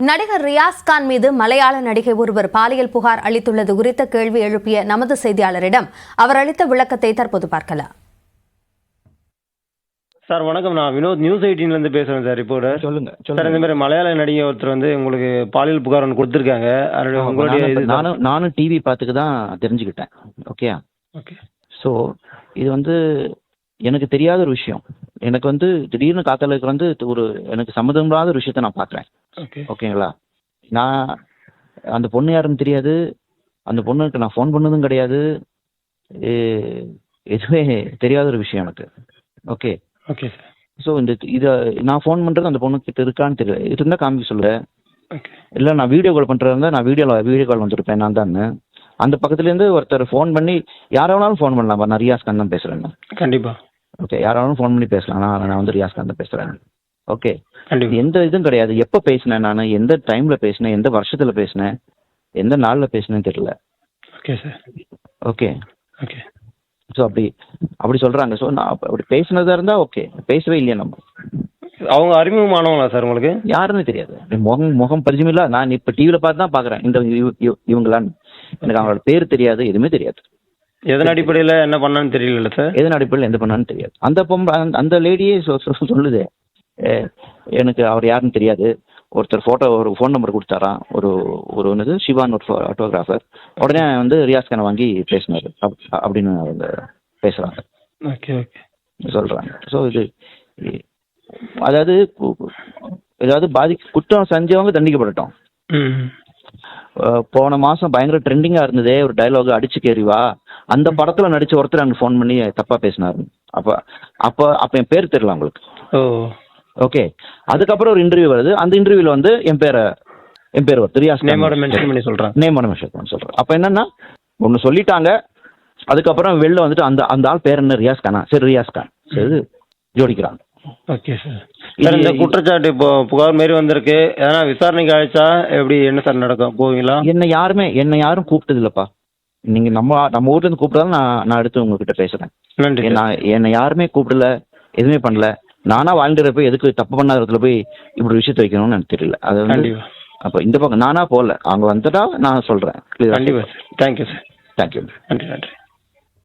நடிகர் ரியாஸ் கான் மீது மலையாள நடிகை ஒருவர் பாலியல் புகார் அளித்துள்ளது குறித்த கேள்வி எழுப்பிய நமது செய்தியாளரிடம் அவர் அளித்த விளக்கத்தை தற்போது பார்க்கலாம். சார் வணக்கம். நான் வினோத் நியூஸ் எயிட்டீன்ல இருந்து பேசுறேன் சார் ரிப்போர்ட்டர் சொல்லுங்க சார் இந்த மாதிரி மலையாள நடிகை ஒருத்தர் வந்து உங்களுக்கு பாலியல் புகார் ஒன்று கொடுத்துருக்காங்க. உங்களுடைய நானும் நானும் டிவி பார்த்துக்கு தான் தெரிஞ்சுக்கிட்டேன். ஓகே ஓகே ஸோ இது வந்து எனக்கு தெரியாத ஒரு விஷயம். எனக்கு வந்து திடீர்னு காத்தலுக்கு வந்து ஒரு எனக்கு சம்மந்தமில்லாத ஒரு விஷயத்த நான் பார்க்குறேன். ஓகேங்களா நான் அந்த பொண்ணு யாருன்னு தெரியாது. அந்த பொண்ணுக்கு நான் ஃபோன் பண்ணதும் கிடையாது. எதுவுமே தெரியாத ஒரு விஷயம் எனக்கு. ஓகே ஓகே சார் ஸோ இந்த இதை நான் ஃபோன் பண்ணுறது அந்த பொண்ணு கிட்ட இருக்கான்னு தெரியல. இருந்தால் காமிக்க சொல்லுறேன் ஓகே இல்லை நான் வீடியோ கால் பண்ணுறதா இருந்தால் நான் வீடியோவில் வீடியோ கால் வந்திருப்பேன் நான் தான் அந்த பக்கத்துலேருந்து ஒருத்தர் ஃபோன் பண்ணி யாரை வேணாலும் ஃபோன் பண்ணலாம். நான் ரியாஸ் கான் தான் பேசுகிறேன் கண்டிப்பா. ஓகே யாரை வேணாலும் ஃபோன் பண்ணி பேசலாம். நான் நான் வந்து ரியாஸ் கான் தான் பேசுகிறேன் ஓகே எந்த இதுவும் கிடையாது. எப்போ பேசினேன் நான்? எந்த டைமில் பேசினேன்? எந்த வருஷத்தில் பேசினேன்? எந்த நாளில் பேசினேன்னு தெரியல. Okay sir okay okay so அப்படி அப்படி சொல்கிறாங்க ஸோ நான் அப்ப- அப்படி பேசினதா இருந்தால் ஓகே பேசவே இல்லையா நம்ம? அவங்க அறிமுகமானவங்களா சார் உங்களுக்கு? யாருன்னு தெரியாது. முகம் முகம் பரிச்சயம் இல்ல. நான் இப்போ டிவியில் பார்த்து தான் பார்க்குறேன். இந்த இவ- இவ- இவங்களான்னு. எனக்கு அவங்களோட பேர் தெரியாது. எதுவுமே தெரியாது. எதன் அடிப்படையில் என்ன பண்ணான்னு தெரியல சார் எதன் அடிப்படையில் எந்த பண்ணான்னு தெரியாது. அந்த பொம்பளை அந்த- லேடியே சொல்லுது. "அஹ், எனக்கு அவர் யாருன்னு தெரியாது. ஒருத்தர் ஃபோட்டோ ஒரு ஃபோன் நம்பர் கொடுத்தாராம். ஒரு ஒரு என்னது சிவான் ஒரு ஆட்டோகிராஃபர் உடனே வந்து ரியாஸ் கானை வாங்கி பேசினாரு. அப்- அப்படின்னு அவங்க பேசுகிறாங்க ஓகே ஓகே. சொல்கிறாங்க ஸோ இது அதாவது ஏதாவது பாதி குற்றம் செஞ்சவங்க தண்டிக்கப்படட்டும். போன மாசம் பயங்கர ட்ரெண்டிங்கா இருந்ததே. ஒரு டயலாக் அடிச்சு கேறிவா அந்த படத்துல நடிச்ச ஒருத்தர் எனக்கு ஃபோன் பண்ணி தப்பா பேசினாரு. அப்ப அப்ப அப்ப என் பேர் தெரியல உங்களுக்கு ஓகே அதுக்கப்புறம் ஒரு இன்டர்வியூ வருது. அந்த இன்டர்வியூல வந்து என் பேரை என் பேர் வருது ரியாஸ் நேமோட மென்ஷன் பண்ணி சொல்கிறேன் நேமோட மென்ஷன் சொல்றேன். அப்ப என்னன்னா ஒன்னு சொல்லிட்டாங்க. அதுக்கப்புறம் வெளில வந்துட்டு அந்த அந்த ஆள் பேர் என்ன? ரியாஸ் கானா சரி ரியாஸ் கான் சரி ஜோடிக்கிறாங்க. ஓகே சார் இந்த குற்றச்சாட்டு இப்போ புகார் மாரி வந்திருக்கு. எதனா விசாரணைக்கு அழைச்சா எப்படி என்ன சார் நடக்கும்? போவீங்களா? என்னை யாருமே என்னை யாரும் கூப்பிட்டது இல்லப்பா. நீங்க நம்ம நம்ம ஊர்ல இருந்து கூப்பிட்டாலும் நான் நான் அடுத்து உங்ககிட்ட பேசுறேன். நன்றி. நான் என்னை யாருமே கூப்பிடல எதுவுமே பண்ணல. நானா வாழ்ந்துற போய் எதுக்கு தப்பு பண்ணாத இடத்துல போய் இப்படி விஷயத்த வைக்கணும்னு எனக்கு தெரியல. அது வந்து அப்போ இந்த பக்கம் நானா போகல. அவங்க வந்துட்டா நான் சொல்றேன். கண்டிப்பா சார் தேங்க்யூ சார் தேங்க்யூ நன்றி நன்றி.